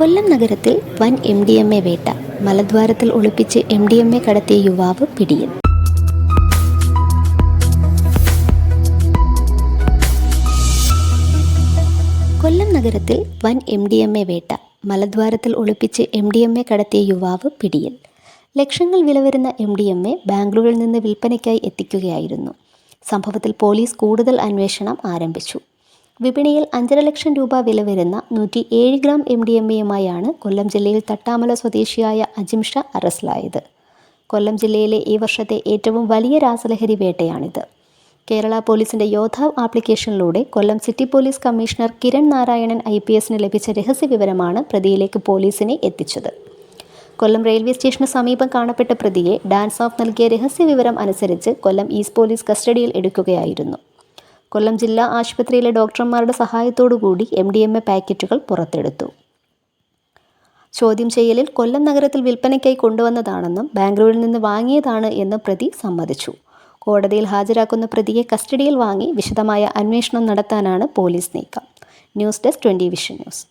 കൊല്ലം നഗരത്തിൽ വൻ M D M A വേട്ട. മലദ്വാരത്തിൽ ഒളിപ്പിച്ച് എം ഡി എം എ കടത്തിയ യുവാവ് പിടിയിൽ. കൊല്ലം നഗരത്തിൽ വൻ എം ഡി എം എ വേട്ട. മലദ്വാരത്തിൽ ഒളിപ്പിച്ച് എം ഡി എം എ കടത്തിയ യുവാവ് പിടിയിൽ. ലക്ഷങ്ങൾ വില വരുന്ന എം ഡി എം എ ബാംഗ്ലൂരിൽ നിന്ന് വിൽപ്പനയ്ക്കായി എത്തിക്കുകയായിരുന്നു. സംഭവത്തിൽ പോലീസ് കൂടുതൽ അന്വേഷണം ആരംഭിച്ചു. വിപണിയിൽ അഞ്ചര ലക്ഷം രൂപ വില വരുന്ന നൂറ്റി ഏഴ് ഗ്രാം എം ഡി എം എയുമായാണ് കൊല്ലം ജില്ലയിൽ തട്ടാമല സ്വദേശിയായ അജിംഷ അറസ്റ്റിലായത്. കൊല്ലം ജില്ലയിലെ ഈ വർഷത്തെ ഏറ്റവും വലിയ രാസലഹരി വേട്ടയാണിത്. കേരള പോലീസിന്റെ യോദ്ധാവ് ആപ്ലിക്കേഷനിലൂടെ Kollam city police commissioner Kiran Narayanan I P എസിന് ലഭിച്ച രഹസ്യ വിവരമാണ് പ്രതിയിലേക്ക് പോലീസിനെ എത്തിച്ചത്. കൊല്ലം റെയിൽവേ സ്റ്റേഷന് സമീപം കാണപ്പെട്ട പ്രതിയെ ഡാൻസ് ഓഫ് നൽകിയ രഹസ്യ വിവരം അനുസരിച്ച് കൊല്ലം ഈസ്റ്റ് പോലീസ് കസ്റ്റഡിയിൽ എടുക്കുകയായിരുന്നു. കൊല്ലം ജില്ലാ ആശുപത്രിയിലെ ഡോക്ടർമാരുടെ സഹായത്തോടുകൂടി എം ഡി എം എ പാക്കറ്റുകൾ പുറത്തെടുത്തു. ചോദ്യം ചെയ്യലിൽ കൊല്ലം നഗരത്തിൽ വിൽപ്പനയ്ക്കായി കൊണ്ടുവന്നതാണെന്നും ബാംഗ്ലൂരിൽ നിന്ന് വാങ്ങിയതാണ് എന്ന് പ്രതി സമ്മതിച്ചു. കോടതിയിൽ ഹാജരാക്കുന്ന പ്രതിയെ കസ്റ്റഡിയിൽ വാങ്ങി വിശദമായ അന്വേഷണം നടത്താനാണ് പോലീസ് നീക്കം. News desk twenty vision news.